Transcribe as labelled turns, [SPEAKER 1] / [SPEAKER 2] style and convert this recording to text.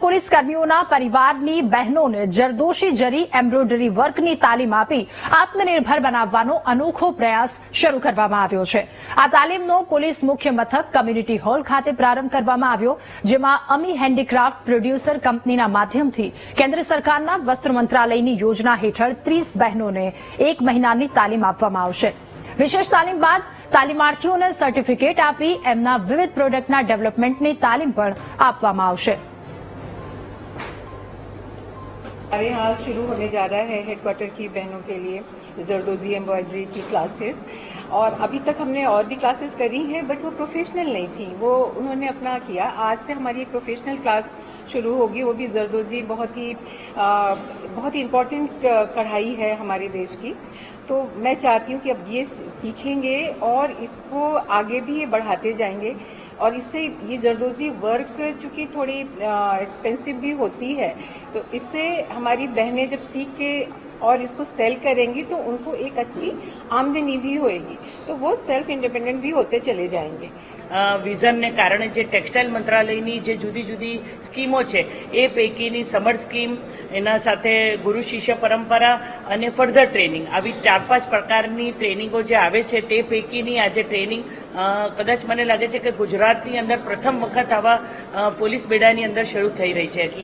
[SPEAKER 1] Police કર્મીઓના પરિવારની બહેનોને જરદોશી જરી એમ્બ્રોઇડરી વર્કની તાલીમ આપી આત્મનિર્ભર બનાવવાનો અનોખો પ્રયાસ શરૂ કરવામાં આવ્યો છે. આ તાલીમનો પોલીસ મુખ્ય મથક કમ્યુનિટી હોલ ખાતે પ્રારંભ કરવામાં આવ્યો, જેમાં અમી હેન્ડીક્રાફ્ટ પ્રોડ્યુસર કંપનીના માધ્યમથી કેન્દ્ર સરકારના વસ્ત્ર મંત્રાલયની યોજના હેઠળ ત્રીસ બહેનોને એક મહિનાની તાલીમ આપવામાં આવશે. વિશેષ તાલીમ બાદ તાલીમાર્થીઓને સર્ટિફિકેટ આપી એમના વિવિધ પ્રોડક્ટના ડેવલપમેન્ટની તાલીમ પણ આપવામાં આવશે.
[SPEAKER 2] हमारे यहाँ शुरू होने जा रहा है हेडक्वार्टर की बहनों के लिए जरदोजी एम्ब्रॉयडरी की क्लासेस और अभी तक हमने और भी क्लासेस करी हैं बट वो प्रोफेशनल नहीं थी। वो उन्होंने अपना किया। आज से हमारी एक प्रोफेशनल क्लास शुरू होगी। वो भी जरदोजी बहुत ही अ, बहुत ही इम्पोर्टेंट कढ़ाई है हमारे देश की। तो मैं चाहती हूँ कि अब ये सीखेंगे और इसको आगे भी ये बढ़ाते जाएँगे। और इससे ये जरदोजी वर्क चूँकि थोड़ी एक्सपेंसिव भी होती है तो इससे हमारी बहनें जब सीख के और इसको सेल करेंगी तो उनको एक अच्छी आमदनी भी होएगी तो वो सेल्फ इंडिपेंडेंट भी होते चले जाएंगे
[SPEAKER 3] અ, વિઝનને કારણે જે ટેક્સટાઇલ મંત્રાલયની જે જુદી જુદી સ્કીમો છે એ પૈકીની સમર સ્કીમ એના સાથે ગુરુ શિષ્ય પરંપરા અને ફર્ધર ટ્રેનિંગ આવી ચાર પાંચ પ્રકારની ટ્રેનિંગો જે આવે છે તે પૈકીની આજે ટ્રેનિંગ અ, કદાચ મને લાગે છે કે ગુજરાતની અંદર પ્રથમ વખત આવા અ, પોલીસ બેડાની અંદર શરૂ થઈ રહી છે એટલે